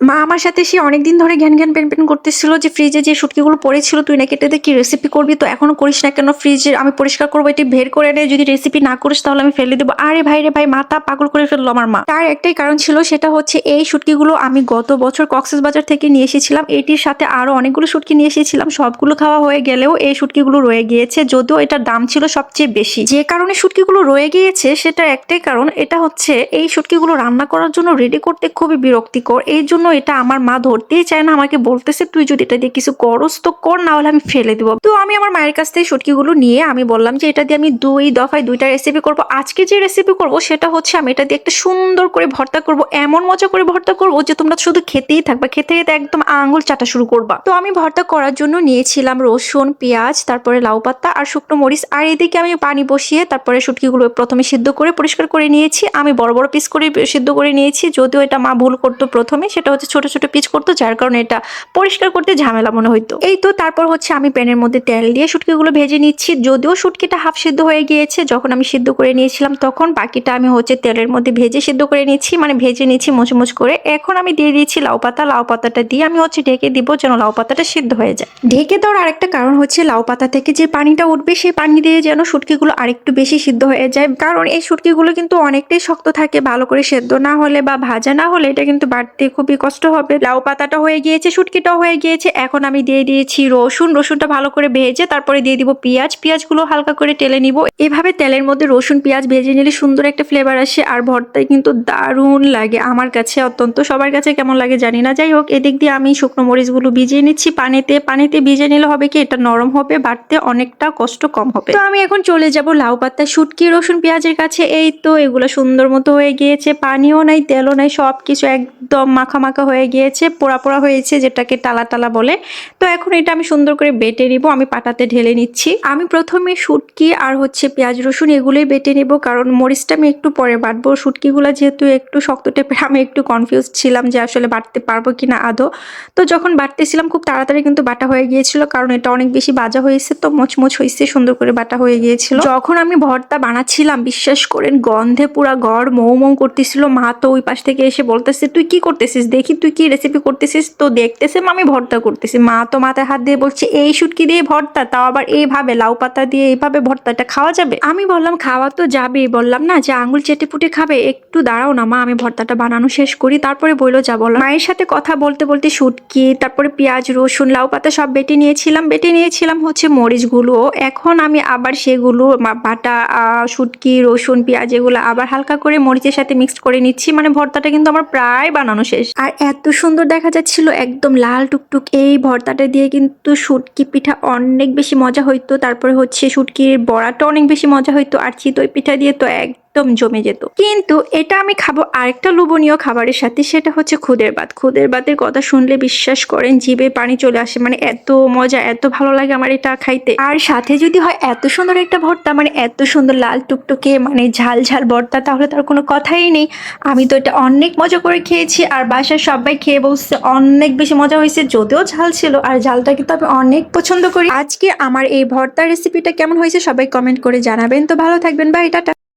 মা আমার সাথে সে অনেকদিন ধরে জ্ঞান জ্ঞান পেন পেন করতেছিল যে ফ্রিজে যে শুটকিগুলো পড়েছিল, তুই নাকি এটাতে কি রেসিপি করবি? তো এখনও করিস না কেন ফ্রিজে আমি পরিষ্কার করব, এটি বের করে এনে যদি রেসিপি না করিস তাহলে আমি ফেলে দেবো। আরে ভাই রে ভাই মাথা পাগল করে ফেলল আমার মা। তার একটাই কারণ ছিল, সেটা হচ্ছে এই শুটকিগুলো আমি গত বছর কক্সেস বাজার থেকে নিয়ে এসেছিলাম। এটির সাথে আরও অনেকগুলো শুটকি নিয়ে এসেছিলাম। সবগুলো খাওয়া হয়ে গেলেও এই শুটকিগুলো রয়ে গিয়েছে, যদিও এটার দাম ছিল সবচেয়ে বেশি। যে কারণে শুটকিগুলো রয়ে গিয়েছে সেটা একটাই কারণ, এটা হচ্ছে এই শুটকিগুলো রান্না করার জন্য রেডি করতে খুবই বিরক্তিকর। এই জন্য এটা আমার মা ধরতেই চায় না, আমাকে বলতেছে, তুই যদি এটা দিয়ে কিছু করস তো কর, না হলে আমি ফেলে দেবো। তো আমি আমার মায়ের কাছ থেকে শুটকিগুলো নিয়ে আমি বললাম যে, এটা দিয়ে আমি দুই দফায় দুইটা রেসিপি করব। আজকে যে রেসিপি করব সেটা হচ্ছে আমি এটা দিয়ে একটা সুন্দর করে ভর্তা করব, এমন মজা করে ভর্তা করব যে, তোমরা শুধু খেতেই থাকবা, খেতে খেতে একদম আঙুল চাটা শুরু করবা। তো আমি ভর্তা করার জন্য নিয়েছিলাম রসুন, পেঁয়াজ, তারপরে লাউ পাতা আর শুকনো মরিচ, আর এদিকে আমি পানি বসিয়ে তারপরে শুটকিগুলো প্রথমে সিদ্ধ করে পরিষ্কার করে নিয়েছি। আমি বড় বড় পিস করে সিদ্ধ করে নিয়েছি, যদিও এটা মা ভুল করতো প্রথমে, সেটা হচ্ছে ছোট ছোট পিচ করতো, যার কারণে এটা পরিষ্কার করতে ঝামেলা মনে হইতো। এই তো তারপর হচ্ছে আমি প্যানের মধ্যে তেল দিয়ে শুটকিগুলো ভেজে নিচ্ছি। যদিও শুটকিটা হাফ সিদ্ধ হয়ে গিয়েছে, যখন আমি সিদ্ধ করে নিয়েছিলাম তখন বাকিটা আমি হচ্ছে তেলের মধ্যে ভেজে সিদ্ধ করে নিচ্ছি মানে ভেজে নিচ্ছি মুচমুচ করে। এখন আমি দিয়ে দিয়েছি লাউ পাতা। লাউ পাতাটা দিয়ে আমি হচ্ছে ঢেকে দিব যেন লাউ পাতাটা সিদ্ধ হয়ে যায়। ঢেকে দেওয়ার আরেকটা কারণ হচ্ছে লাউ পাতা থেকে যে পানিটা উঠবে, সেই পানি দিয়ে যেন শুটকিগুলো আরেকটু বেশি সিদ্ধ হয়ে যায়। কারণ এই শুটকিগুলো কিন্তু অনেকটাই শক্ত থাকে, ভালো করে সেদ্ধ না হলে বা ভাজা না হলে এটা কিন্তু বাড়তে খুবই কষ্ট হবে। লাউ পাতাটা হয়ে গিয়েছে, শুটকিটাও হয়ে গিয়েছে। এখন আমি দিয়ে দিয়েছি রসুন। রসুনটা ভালো করে ভেজে তারপরে দিয়ে দিব পেঁয়াজ। পেঁয়াজগুলো হালকা করে টেলে নিব। এভাবে তেলের মধ্যে রসুন, পেঁয়াজ ভেজে নিলে সুন্দর একটা ফ্লেভার আসে আর ভর্তায় কিন্তু দারুণ লাগে আমার কাছে অত্যন্ত। সবার কাছে কেমন লাগে জানি না। যাই হোক, এদিক দিয়ে আমি শুকনো মরিচগুলো ভিজিয়ে নিচ্ছি পানিতে। পানিতে ভিজিয়ে নিলে হবে কি? এটা নরম হবে, বাড়তে অনেকটা কষ্ট কম হবে। তো আমি এখন চলে যাব লাউ পাতা, শুটকি, রসুন, পেঁয়াজের কাছে। এই তো এগুলো সুন্দর মতো হয়ে গিয়েছে। পানিও নাই, তেলও নাই সব কিছু একদম মাখা মাখা হয়ে গিয়েছে, পোড়া পোড়া হয়েছে যেটাকে টালা টালা বলে। তো এখন এটা আমি সুন্দর করে বেটে নিব, আমি পাটাতে ঢেলে নিচ্ছি। আমি প্রথমে শুটকি আর হচ্ছে পেঁয়াজ রসুন এগুলোই বেটে নেব, কারণ মরিচটা আমি একটু পরে বাটবো। শুটকিগুলো যেহেতু একটু শক্ত টেপের আমি একটু কনফিউজ ছিলাম যে আসলে বাটতে পারব কি না আদৌ। তো যখন বাটতেছিলাম, খুব তাড়াতাড়ি কিন্তু বাটা হয়ে গিয়েছিল, কারণ এটা অনেক বেশি বাজা হয়েছে, তো মোচমোচ হয়েছে, সুন্দর করে বাটা হয়ে গিয়েছিল। যখন আমি ভর্তা বানাচ্ছিলাম, বিশ্বাস করেন, গন্ধে পুরা গড় মৌ মৌ করতেছিল। মা তো ওই পাশ থেকে এসে বলতেছে, তুই কি করতেছিস? দেখি তুই কি রেসিপি করতেছিস? তো দেখতেছে আমি ভর্তা করতেছি। মা তো মাথায় হাত দিয়ে বলছে, এই শুটকি দিয়ে ভর্তা, তাও আবার এইভাবে লাউ পাতা দিয়ে এইভাবে ভর্তাটা খাওয়া যাবে? আমি বললাম, খাওয়া তো যাবেই। বললাম, না, যে আঙুল চেটে পুটে খাবে, একটু দাঁড়াও না মা, আমি ভর্তাটা বানানো শেষ করি। তারপরে বইলো যা বললাম। মায়ের সাথে কথা বলতে বলতে শুটকি, তারপরে পেঁয়াজ, রসুন, লাউ পাতা সব বেটে নিয়েছিলাম। বেটে নিয়েছিলাম হচ্ছে মরিচগুলো। এখন আমি আবার সেগুলো বাটা শুটকি, রসুন, পেঁয়াজ এগুলো আবার হালকা করে মরিচের সাথে মিক্সড করে নিচ্ছি। মানে ভর্তাটা কিন্তু আমার প্রায় বানানো শেষ। আর এত সুন্দর দেখা যাচ্ছিল একদম লাল টুকটুক এই ভর্তাটা দিয়ে কিন্তু শুটকি পিঠা অনেক বেশি মজা হইতো। তারপরে হচ্ছে শুটকির বড়াটা অনেক বেশি মজা হইতো আর চিতই পিঠা দিয়ে তো একদম জমে যেত। কিন্তু এটা আমি খাব আরেকটা লোভনীয় খাবারের সাথে, সেটা হচ্ছে খুদের ভাত। খুদের ভাতের কথা শুনলে বিশ্বাস করেন, জিভে পানি চলে আসে। মানে এত মজা, এত ভালো লাগে আমার এটা খাইতে। আর সাথে যদি হয় এত সুন্দর একটা ভর্তা মানে এত সুন্দর লাল টুকটুকে মানে ঝাল ঝাল ভর্তা, তাহলে তার কোনো কথাই নেই। আমি তো এটা অনেক মজা করে খেয়েছি, আর বাসার সবাই খেয়ে বলছে অনেক বেশি মজা হয়েছে, যদিও ঝাল ছিল। আর ঝালটা কিন্তু আমি অনেক পছন্দ করি। আজকে আমার এই ভর্তা রেসিপিটা কেমন হয়েছে সবাই কমেন্ট করে জানাবেন। তো ভালো থাকবেন বা এটা